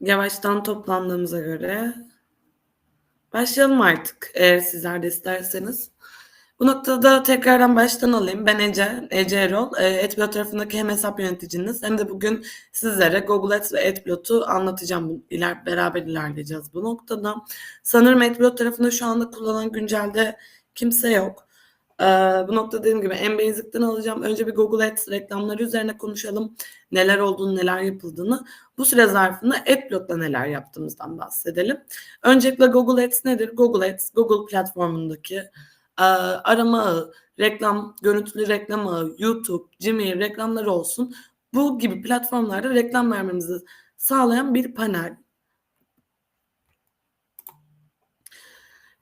Yavaştan toplandığımıza göre başlayalım artık eğer sizler de isterseniz. Bu noktada tekrardan baştan alayım. Ben Ece, Ece Erol. E, AdBlot tarafındaki hem hesap yöneticiniz hem de bugün sizlere Google Ads ve AdBlot'u anlatacağım. İler, beraber ilerleyeceğiz bu noktada. Sanırım AdBlot tarafında şu anda kullanan güncelde kimse yok. Ee, bu nokta dediğim gibi en basic'ten alacağım. Önce bir Google Ads reklamları üzerine konuşalım. Neler olduğunu, neler yapıldığını. Bu süre zarfında AdBlot'ta neler yaptığımızdan bahsedelim. Öncelikle Google Ads nedir? Google Ads, Google platformundaki e, arama ağı, reklam, görüntülü reklam ağı, YouTube, Gmail reklamları olsun. Bu gibi platformlarda reklam vermemizi sağlayan bir panel.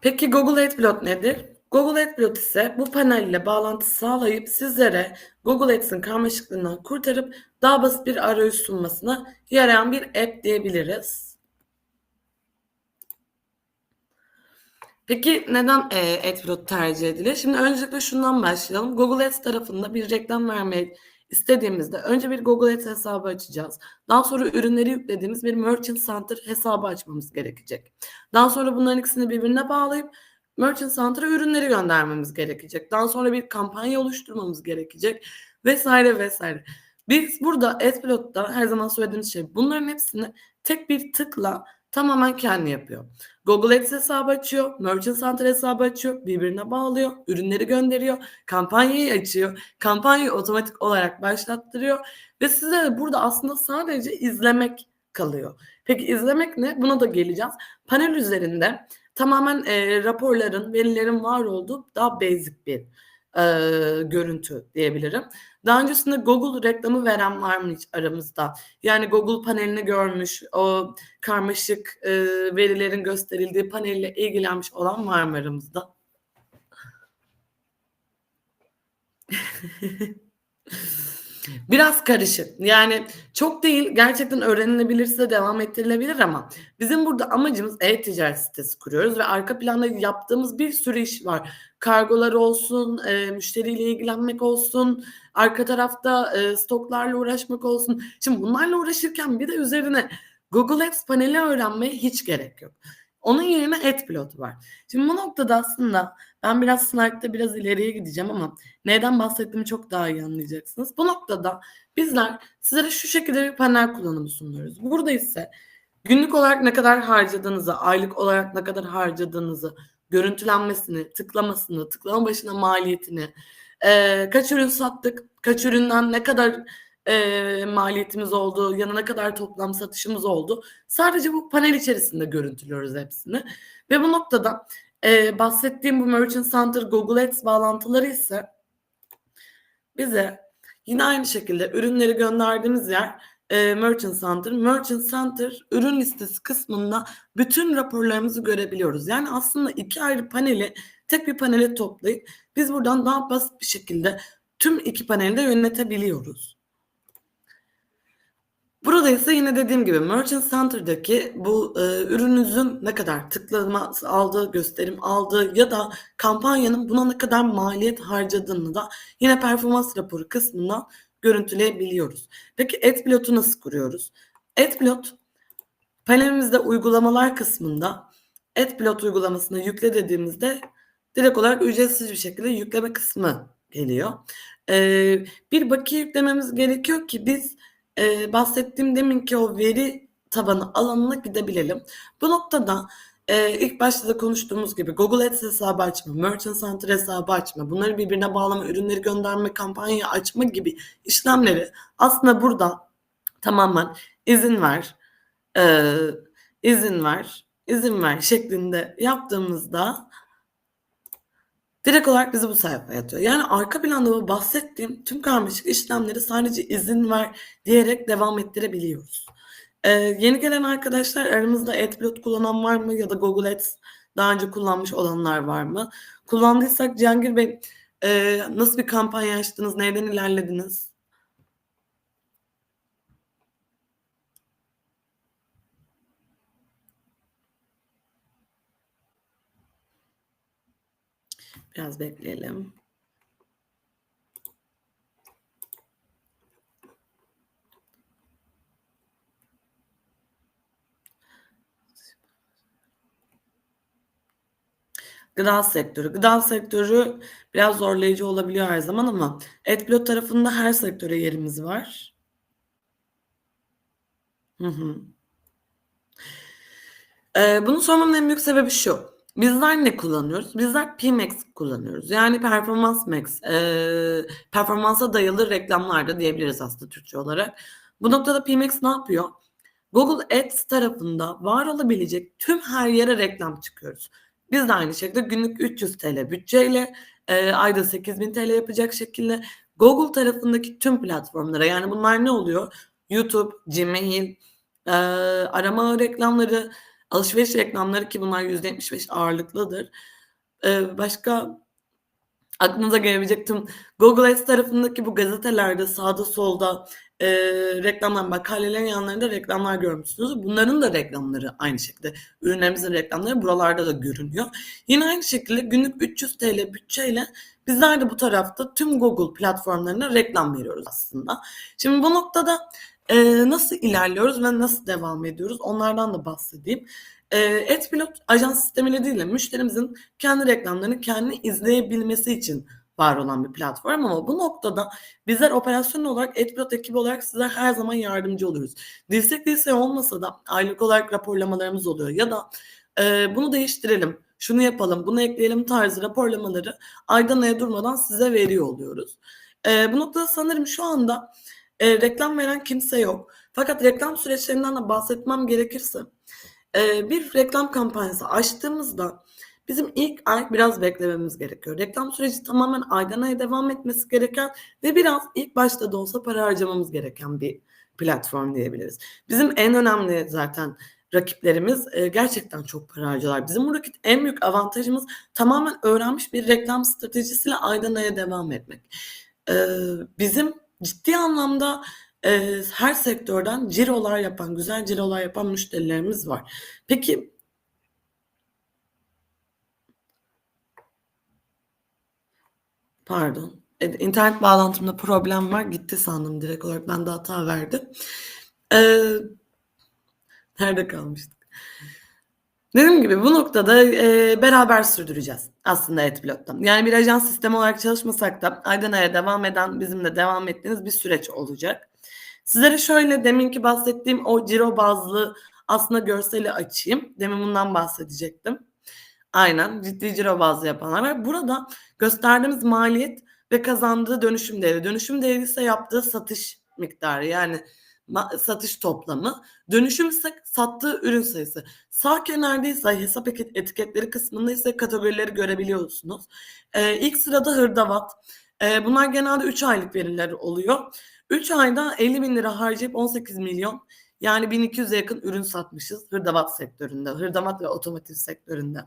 Peki Google AdBlot nedir? Google AdBlot ise bu panel ile bağlantı sağlayıp sizlere Google Ads'in karmaşıklığından kurtarıp daha basit bir arayüz sunmasına yarayan bir app diyebiliriz. Peki neden e, AdBlot tercih edilir? Şimdi öncelikle şundan başlayalım. Google Ads tarafında bir reklam vermeyi istediğimizde önce bir Google Ads hesabı açacağız. Daha sonra ürünleri yüklediğimiz bir Merchant Center hesabı açmamız gerekecek. Daha sonra bunların ikisini birbirine bağlayıp Merchant Center'a ürünleri göndermemiz gerekecek. Daha sonra bir kampanya oluşturmamız gerekecek vesaire vesaire. Biz burada AdPlot'ta her zaman söylediğimiz şey bunların hepsini tek bir tıkla tamamen kendi yapıyor. Google Ads hesabı açıyor, Merchant Center hesabı açıyor, birbirine bağlıyor, ürünleri gönderiyor, kampanyayı açıyor, kampanyayı otomatik olarak başlattırıyor ve size de burada aslında sadece izlemek kalıyor. Peki izlemek ne? Buna da geleceğiz. Panel üzerinde tamamen e, raporların, verilerin var olduğu daha basic bir e, görüntü diyebilirim. Daha öncesinde Google reklamı veren var mı hiç aramızda? Yani Google panelini görmüş, o karmaşık e, verilerin gösterildiği panelle ilgilenmiş olan var mı aramızda? Biraz karışık. Yani çok değil gerçekten öğrenilebilirse devam ettirilebilir ama bizim burada amacımız e-ticaret sitesi kuruyoruz ve arka planda yaptığımız bir sürü iş var. Kargolar olsun, e, müşteriyle ilgilenmek olsun, arka tarafta e, stoklarla uğraşmak olsun. Şimdi bunlarla uğraşırken bir de üzerine Google Ads paneli öğrenmeye hiç gerek yok. Onun yerine AdPlot var. Şimdi bu noktada aslında ben biraz slide'da biraz ileriye gideceğim ama neden bahsettiğimi çok daha iyi anlayacaksınız. Bu noktada bizler sizlere şu şekilde bir panel kullanımı sunuyoruz. Burada ise günlük olarak ne kadar harcadığınızı, aylık olarak ne kadar harcadığınızı, görüntülenmesini, tıklamasını, tıklama başına maliyetini, kaç ürün sattık, kaç üründen ne kadar e, maliyetimiz oldu, yanına kadar toplam satışımız oldu. Sadece bu panel içerisinde görüntülüyoruz hepsini. Ve bu noktada e, bahsettiğim bu Merchant Center Google Ads bağlantıları ise bize yine aynı şekilde ürünleri gönderdiğimiz yer e, Merchant Center. Merchant Center ürün listesi kısmında bütün raporlarımızı görebiliyoruz. Yani aslında iki ayrı paneli tek bir panele toplayıp biz buradan daha basit bir şekilde tüm iki paneli de yönetebiliyoruz. Burada ise yine dediğim gibi Merchant Center'daki bu e, ürününüzün ne kadar tıklama aldığı, gösterim aldığı ya da kampanyanın buna ne kadar maliyet harcadığını da yine performans raporu kısmından görüntüleyebiliyoruz. Peki AdPlot'u nasıl kuruyoruz? AdPlot panelimizde uygulamalar kısmında AdPlot uygulamasını yükle dediğimizde direkt olarak ücretsiz bir şekilde yükleme kısmı geliyor. Ee, bir bakiye yüklememiz gerekiyor ki biz e, bahsettiğim deminki o veri tabanı alanına gidebilelim. Bu noktada e, ilk başta da konuştuğumuz gibi Google Ads hesabı açma, Merchant Center hesabı açma, bunları birbirine bağlama, ürünleri gönderme, kampanya açma gibi işlemleri aslında burada tamamen izin ver, e, izin ver, izin ver şeklinde yaptığımızda direkt olarak bizi bu sayfaya atıyor. Yani arka planda bu bahsettiğim tüm karmaşık işlemleri sadece izin ver diyerek devam ettirebiliyoruz. Ee, yeni gelen arkadaşlar aramızda AdBlot kullanan var mı ya da Google Ads daha önce kullanmış olanlar var mı? Kullandıysak Cihangir Bey e, nasıl bir kampanya açtınız? Neyden ilerlediniz? Biraz bekleyelim. Gıda sektörü. Gıda sektörü biraz zorlayıcı olabiliyor her zaman ama Etpilot tarafında her sektöre yerimiz var. Hı hı. Ee, bunu sormamın en büyük sebebi şu. Bizler ne kullanıyoruz? Bizler PMax kullanıyoruz. Yani Performans Max, eee, performansa dayalı reklamlar da diyebiliriz aslında Türkçe olarak. Bu noktada PMax ne yapıyor? Google Ads tarafında var olabilecek tüm her yere reklam çıkıyoruz. Biz de aynı şekilde günlük £300 bütçeyle, eee, ayda £8.000 yapacak şekilde Google tarafındaki tüm platformlara yani bunlar ne oluyor? YouTube, Gmail, eee, arama reklamları, alışveriş reklamları ki bunlar %75 ağırlıklıdır. Eee, başka aklınıza gelebilecek tüm Google Ads tarafındaki bu gazetelerde sağda solda, eee, reklamlar, makalelerin yanlarında reklamlar görmüşsünüzdür. Bunların da reklamları aynı şekilde ürünlerimizin reklamları buralarda da görünüyor. Yine aynı şekilde günlük £300 bütçeyle bizler de bu tarafta tüm Google platformlarına reklam veriyoruz aslında. Şimdi bu noktada, eee, nasıl ilerliyoruz ve nasıl devam ediyoruz onlardan da bahsedeyim. Eee, Adblock ajans sistemiyle değil de müşterimizin kendi reklamlarını kendi izleyebilmesi için var olan bir platform ama bu noktada bizler operasyonel olarak Adblock ekibi olarak size her zaman yardımcı oluyoruz. Dirsek dirseğe olmasa da aylık olarak raporlamalarımız oluyor ya da, eee, bunu değiştirelim, şunu yapalım, bunu ekleyelim tarzı raporlamaları aydan aya durmadan size veriyor oluyoruz. Eee, bu noktada sanırım şu anda, eee, reklam veren kimse yok. Fakat reklam süreçlerinden de bahsetmem gerekirse, eee, bir reklam kampanyası açtığımızda bizim ilk ay biraz beklememiz gerekiyor. Reklam süreci tamamen aydan aya devam etmesi gereken ve biraz ilk başta da olsa para harcamamız gereken bir platform diyebiliriz. Bizim en önemli zaten rakiplerimiz, eee, gerçekten çok para harcıyorlar. Bizim buradaki en büyük avantajımız tamamen öğrenmiş bir reklam stratejisiyle aydan aya devam etmek. Eee, bizim ciddi anlamda, eee, her sektörden cirolar yapan, güzel cirolar yapan müşterilerimiz var. Peki Pardon, eee, internet bağlantımda problem var. Gitti sandım direkt olarak. Bende hata verdi. Eee Nerede kalmıştık? Dediğim gibi bu noktada, eee, beraber sürdüreceğiz aslında Adblock'ta. Yani bir ajans sistemi olarak çalışmasak da aydan aya devam eden, bizim de devam ettiğimiz bir süreç olacak. Sizlere şöyle deminki bahsettiğim o ciro bazlı aslında görseli açayım. Demin bundan bahsedecektim. Aynen, ciddi ciro bazlı yapanlar var. Burada gösterdiğimiz maliyet ve kazandığı dönüşüm değeri. Dönüşüm değeri ise yaptığı satış miktarı yani satış toplamı. Dönüşüm ise sattığı ürün sayısı. Sağ kenarda ise hesap etiketleri kısmında ise kategorileri görebiliyorsunuz. Eee, ilk sırada hırdavat. Eee, bunlar genelde 3 aylık veriler oluyor. 3 ayda £50.000 harcayıp 18.000.000 yani 1.200'e yakın ürün satmışız hırdavat sektöründe, hırdavat ve otomotiv sektöründe.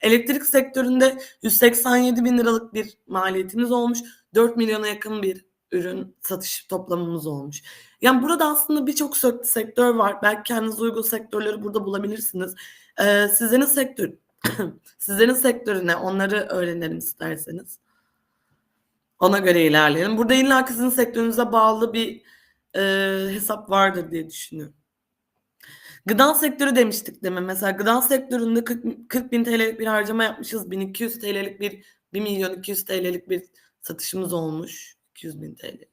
Elektrik sektöründe £187.000'lık bir maliyetimiz olmuş. 4.000.000'a yakın bir ürün satış toplamımız olmuş. Yani burada aslında birçok sektör var. Belki kendinize uygun sektörleri burada bulabilirsiniz. Eee, sizlerin sektör sizlerin sektörü ne? Onları öğrenelim isterseniz. Ona göre ilerleyelim. Burada illaki sizin sektörünüze bağlı bir, eee, hesap vardır diye düşünüyorum. Gıda sektörü demiştik demin. Mesela gıda sektöründe kırk m £40.000'lik bir harcama yapmışız. £1.200'lik bir £1.200.000'lik bir satışımız olmuş. £200.000'lik.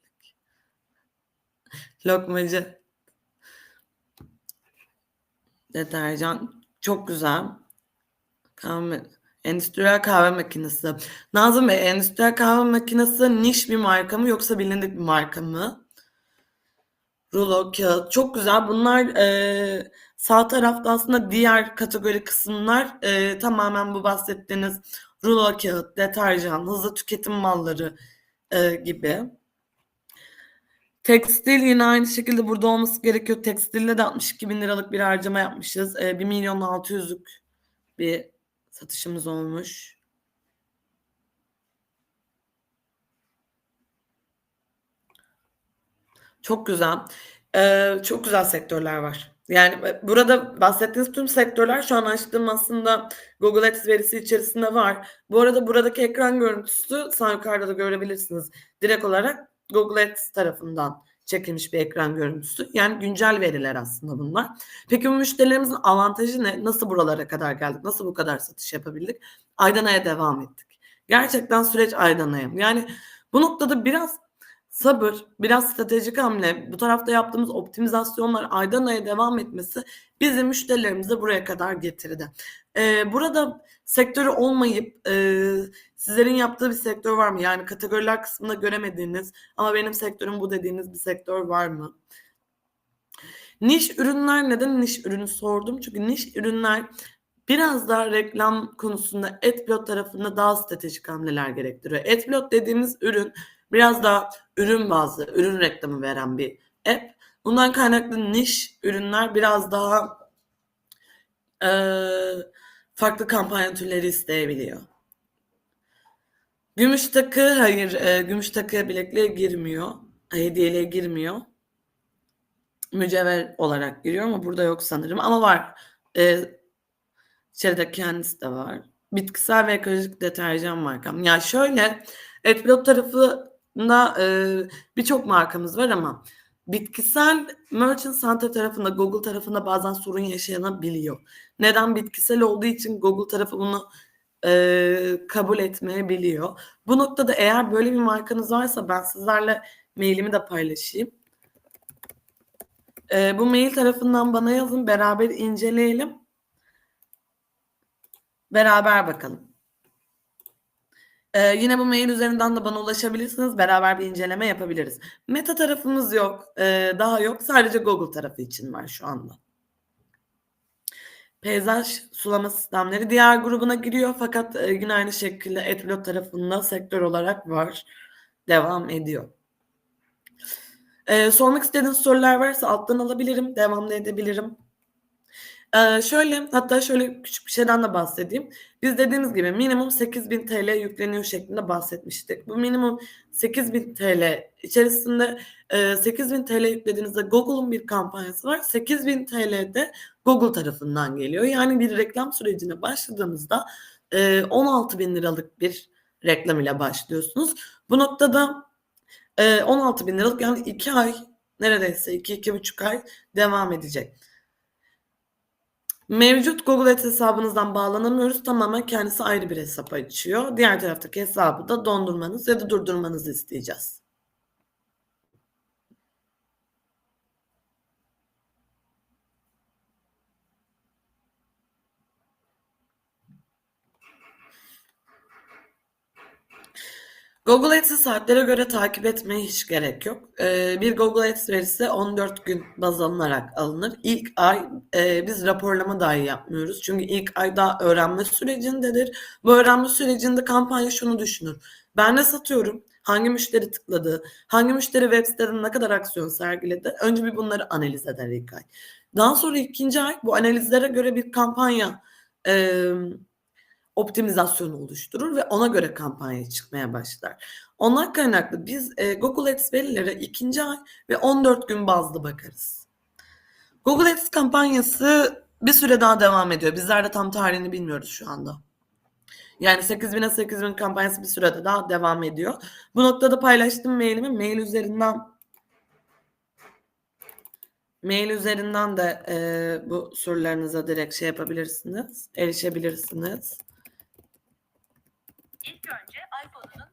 Lokmacı. Deterjan çok güzel. Kahve endüstriyel kahve makinesi. Nazım Bey, endüstriyel kahve makinesi niş bir marka mı yoksa bilindik bir marka mı? Rulo, kâğıt çok güzel. Bunlar, eee, sağ tarafta aslında diğer kategori kısımlar, eee, tamamen bu bahsettiğiniz rulo kâğıt, deterjan, hızlı tüketim malları, eee, gibi. Tekstil yine aynı şekilde burada olması gerekiyor. Tekstilde de £62.000'lık bir harcama yapmışız. Eee, 1.600.000'lük bir satışımız olmuş. Çok güzel. Eee, çok güzel sektörler var. Yani, eee, burada bahsettiğiniz tüm sektörler şu an açtığım aslında Google Ads verisi içerisinde var. Bu arada buradaki ekran görüntüsü sağ yukarıda da görebilirsiniz. Direkt olarak Google Ads tarafından çekilmiş bir ekran görüntüsü. Yani güncel veriler aslında bunlar. Peki bu müşterilerimizin avantajı ne? Nasıl buralara kadar geldik? Nasıl bu kadar satış yapabildik? Aydana'ya devam ettik. Gerçekten süreç Aydana'ya. Yani bu noktada biraz sabır, biraz stratejik hamle, bu tarafta yaptığımız optimizasyonlar Aydana'ya devam etmesi bizi müşterilerimizi buraya kadar getirdi. Ee, burada sektörü olmayıp e, sizlerin yaptığı bir sektör var mı? Yani kategoriler kısmında göremediğiniz ama benim sektörüm bu dediğiniz bir sektör var mı? Niş ürünler neden niş ürünü sordum? Çünkü niş ürünler biraz daha reklam konusunda AdBlot tarafında daha stratejik hamleler gerektiriyor. AdBlot dediğimiz ürün biraz daha ürün bazlı, ürün reklamı veren bir app. Bundan kaynaklı niş ürünler biraz daha e, farklı kampanya türleri isteyebiliyor. Gümüş takı hayır, e, gümüş takı bilekliğe girmiyor. Hediyeliğe girmiyor. Mücevher olarak giriyor ama burada yok sanırım. Ama var. E, içeride kendisi de var. Bitkisel ve ekolojik deterjan markam. Ya şöyle, Adblot tarafında e, birçok markamız var ama bitkisel Merchant Center tarafında, Google tarafında bazen sorun yaşanabiliyor. Neden? Bitkisel olduğu için Google tarafı bunu e, kabul etmeyebiliyor. Bu noktada eğer böyle bir markanız varsa ben sizlerle mailimi de paylaşayım. E, bu mail tarafından bana yazın beraber inceleyelim. Beraber bakalım. Ee, yine bu mail üzerinden de bana ulaşabilirsiniz. Beraber bir inceleme yapabiliriz. Meta tarafımız yok. Ee, daha yok. Sadece Google tarafı için var şu anda. Peyzaj sulama sistemleri diğer grubuna giriyor fakat e, yine aynı şekilde AdBlot tarafında sektör olarak var. Devam ediyor. Ee, sormak istediğiniz sorular varsa alttan alabilirim. Devam da edebilirim. Ee, şöyle hatta şöyle küçük bir şeyden de bahsedeyim. Biz dediğimiz gibi minimum 8000 TL yükleniyor şeklinde bahsetmiştik. Bu minimum 8000 TL içerisinde e, 8000 TL yüklediğinizde Google'un bir kampanyası var. 8000 TL de Google tarafından geliyor. Yani bir reklam sürecine başladığınızda e, 16 bin liralık bir reklam ile başlıyorsunuz. Bu noktada e, 16 bin liralık yani 2 ay neredeyse 2-2,5 ay devam edecek. Mevcut Google Ads hesabınızdan bağlanamıyoruz. Tamamen kendisi ayrı bir hesap açıyor. Diğer taraftaki hesabı da dondurmanız ya da durdurmanızı isteyeceğiz. Google Ads'i saatlere göre takip etmeye hiç gerek yok. Ee, bir Google Ads verisi 14 gün baz alınarak alınır. İlk ay e, biz raporlama dahi yapmıyoruz. Çünkü ilk ay daha öğrenme sürecindedir. Bu öğrenme sürecinde kampanya şunu düşünür. Ben ne satıyorum? Hangi müşteri tıkladı? Hangi müşteri web siteden ne kadar aksiyon sergiledi? Önce bir bunları analiz eder ilk ay. Daha sonra ikinci ay bu analizlere göre bir kampanya e, optimizasyonu oluşturur ve ona göre kampanya çıkmaya başlar. Ondan kaynaklı biz e, Google Ads verilere ikinci ay ve 14 gün bazlı bakarız. Google Ads kampanyası bir süre daha devam ediyor. Bizler de tam tarihini bilmiyoruz şu anda. Yani 8000'e 8000 kampanyası bir sürede daha devam ediyor. Bu noktada paylaştığım mailimi mail üzerinden mail üzerinden de e, bu sorularınıza direkt şey yapabilirsiniz, erişebilirsiniz. İlk önce iPhone'unun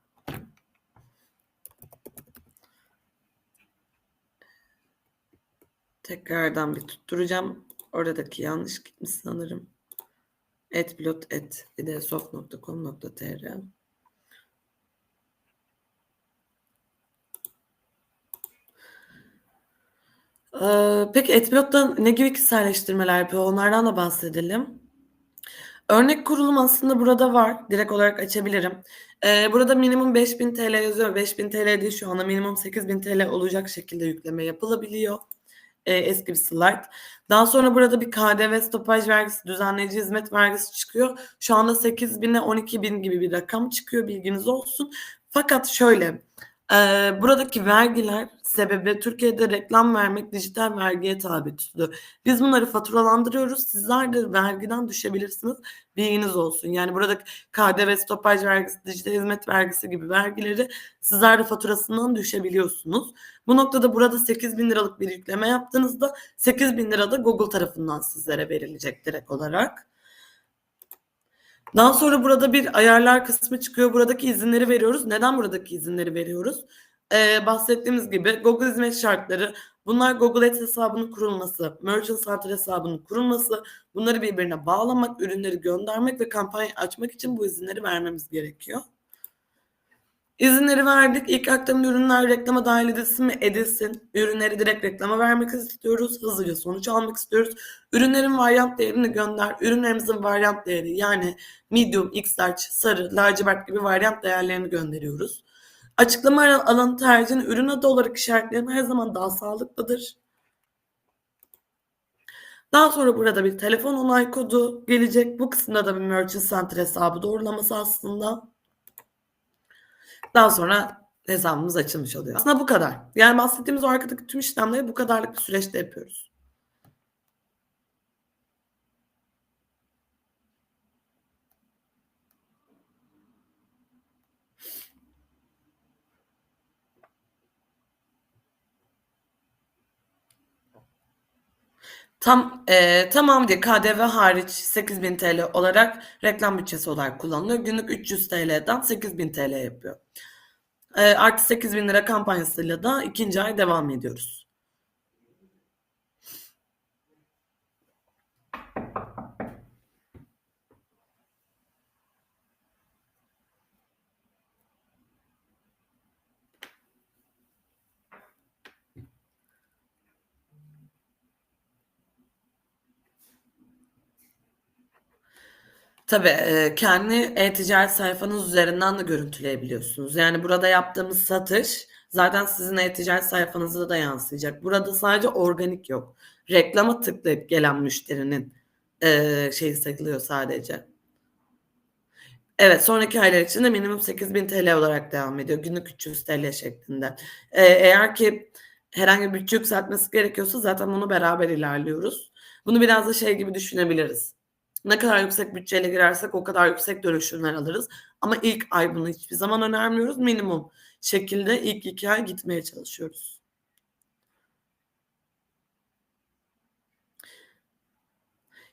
Tekrardan bir tutturacağım. Oradaki yanlış gitmiş sanırım. Etblot et idesoft.com.tr Ee, peki Etblot'ta ne gibi kişiselleştirmeler yapıyor? Onlardan da bahsedelim. Örnek kurulum aslında burada var. Direkt olarak açabilirim. Ee, burada minimum 5000 TL yazıyor. 5000 TL değil şu anda minimum 8000 TL olacak şekilde yükleme yapılabiliyor. Ee, eski bir slide. Daha sonra burada bir KDV stopaj vergisi, düzenleyici hizmet vergisi çıkıyor. Şu anda 8000'e 12000 gibi bir rakam çıkıyor bilginiz olsun. Fakat şöyle e, buradaki vergiler sebebi Türkiye'de reklam vermek dijital vergiye tabi tutuluyor. Biz bunları faturalandırıyoruz. Sizler de vergiden düşebilirsiniz. Bilginiz olsun. Yani buradaki KDV stopaj vergisi, dijital hizmet vergisi gibi vergileri sizler de faturasından düşebiliyorsunuz. Bu noktada burada 8 bin liralık bir yükleme yaptığınızda 8 bin lira da Google tarafından sizlere verilecek direkt olarak. Daha sonra burada bir ayarlar kısmı çıkıyor. Buradaki izinleri veriyoruz. Neden buradaki izinleri veriyoruz? Eee, bahsettiğimiz gibi Google hizmet şartları, bunlar Google Ads hesabının kurulması, Merchant Center hesabının kurulması, bunları birbirine bağlamak, ürünleri göndermek ve kampanya açmak için bu izinleri vermemiz gerekiyor. İzinleri verdik. İlk aktarımda ürünler reklama dahil edilsin mi? Edilsin. Ürünleri direkt reklama vermek istiyoruz. Hızlıca sonuç almak istiyoruz. Ürünlerin varyant değerini gönder. Ürünlerimizin varyant değeri yani medium, x large, sarı, lacivert gibi varyant değerlerini gönderiyoruz. Açıklama alanı tercihini ürün adı olarak işaretlerim her zaman daha sağlıklıdır. Daha sonra burada bir telefon onay kodu gelecek. Bu kısımda da bir Merchant Center hesabı doğrulaması aslında. Daha sonra hesabımız açılmış oluyor. Aslında bu kadar. Yani bahsettiğimiz o arkadaki tüm işlemleri bu kadarlık bir süreçte yapıyoruz. Tam eee, tamamı değil, KDV hariç 8.000 TL olarak reklam bütçesi olarak kullanılıyor. Günlük 300 TL'den 8.000 TL yapıyor. Eee, artı 8.000 lira kampanyasıyla da ikinci ay devam ediyoruz. Tabii, kendi e-ticaret sayfanız üzerinden de görüntüleyebiliyorsunuz. Yani burada yaptığımız satış zaten sizin e-ticaret sayfanıza da yansıyacak. Burada sadece organik yok. Reklama tıklayıp gelen müşterinin, eee, şeyi sayılıyor sadece. Evet, sonraki aylar için de minimum 8.000 TL olarak devam ediyor. Günlük 300 TL şeklinde. Eee, eğer ki herhangi bir bütçe yükseltmesi gerekiyorsa zaten bunu beraber ilerliyoruz. Bunu biraz da şey gibi düşünebiliriz. Ne kadar yüksek bütçeyle girersek o kadar yüksek dönüşümler alırız. Ama ilk ay bunu hiçbir zaman önermiyoruz. Minimum şekilde ilk 2 ay gitmeye çalışıyoruz.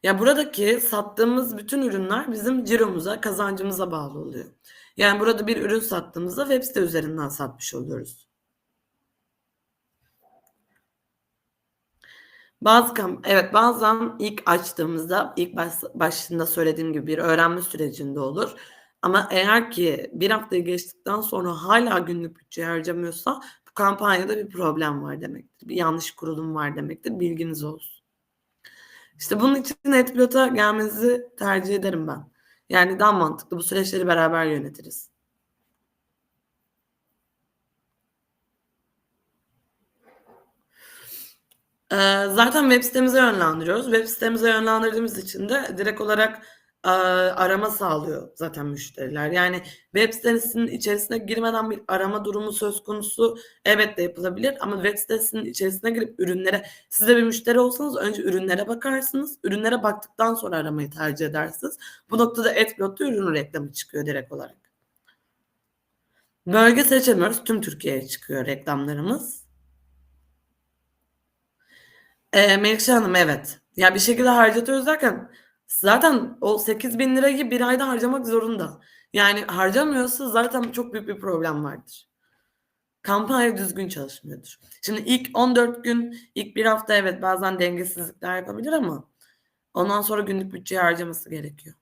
Ya, buradaki sattığımız bütün ürünler bizim ciromuza, kazancımıza bağlı oluyor. Yani burada bir ürün sattığımızda web site üzerinden satmış oluyoruz. Bazı evet, bazen ilk açtığımızda, ilk baş başında söylediğim gibi bir öğrenme sürecinde olur. Ama eğer ki 1 haftayı geçtikten sonra hâlâ günlük bütçe harcamıyorsa bu kampanyada bir problem var demektir. Bir yanlış kurulum var demektir. Bilginiz olsun. İşte bunun için Adpilot'a gelmenizi tercih ederim ben. Yani daha mantıklı. Bu süreçleri beraber yönetiriz. Eee, zaten web sitemize yönlendiriyoruz. Web sitemize yönlendirdiğimiz için de direkt olarak, aaa, arama sağlıyor zaten müşteriler. Yani web sitesinin içerisine girmeden bir arama durumu söz konusu elbette yapılabilir ama web sitesinin içerisine girip ürünlere siz de bir müşteri olsanız önce ürünlere bakarsınız. Ürünlere baktıktan sonra aramayı tercih edersiniz. Bu noktada Adplot'ta ürün reklamı çıkıyor direkt olarak. Bölge seçemiyoruz. Tüm Türkiye'ye çıkıyor reklamlarımız. Eee, Melekşe Hanım, evet. Ya, bir şekilde harcatıyoruz derken zaten o 8.000 lirayı 1 ayda harcamak zorunda. Yani harcamıyorsa zaten çok büyük bir problem vardır. Kampanya düzgün çalışmıyordur. Şimdi ilk 14 gün, ilk 1 hafta evet bazen dengesizlikler yapabilir ama ondan sonra günlük bütçeyi harcaması gerekiyor.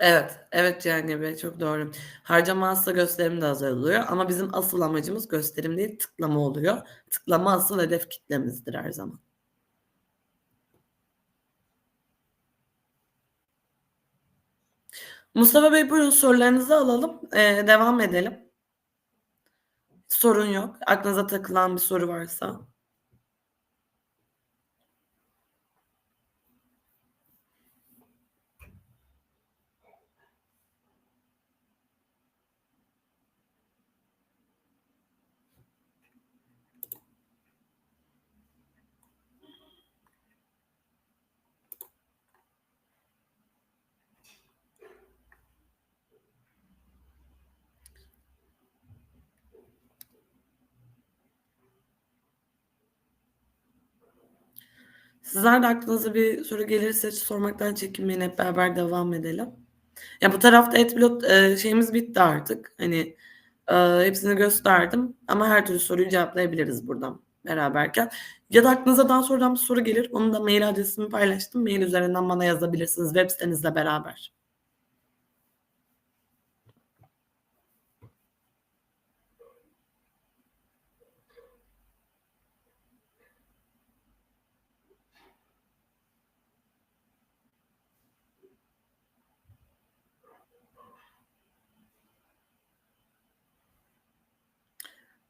Evet, evet Cihangir Bey, çok doğru. Harcama azsa gösterim de azalıyor ama bizim asıl amacımız gösterim değil, tıklama oluyor. Tıklama asıl hedef kitlemizdir her zaman. Mustafa Bey, buyurun sorularınızı alalım, eee, devam edelim. Sorun yok. Aklınıza takılan bir soru varsa. Sizler de aklınıza bir soru gelirse sormaktan çekinmeyin. Hep beraber devam edelim. Ya, bu tarafta Adblock, eee, şeyimiz bitti artık. Hani, eee, hepsini gösterdim ama her türlü soruyu cevaplayabiliriz buradan beraberken. Ya da aklınıza daha sonradan bir soru gelir. Onun da mail adresimi paylaştım. Mail üzerinden bana yazabilirsiniz web sitenizle beraber.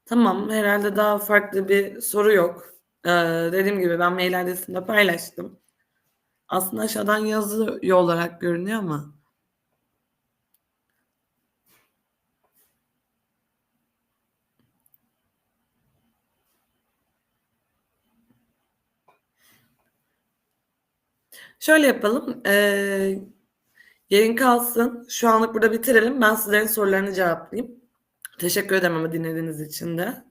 Tamam, herhâlde daha farklı bir soru yok. Eee, dediğim gibi ben mail adresimi de paylaştım. Aslında aşağıdan yazıyor olarak görünüyor ama. Şöyle yapalım, eee, yayın kalsın. Şu anlık burada bitirelim. Ben sizlerin sorularını cevaplayayım. Teşekkür ederim ama dinlediğiniz için de.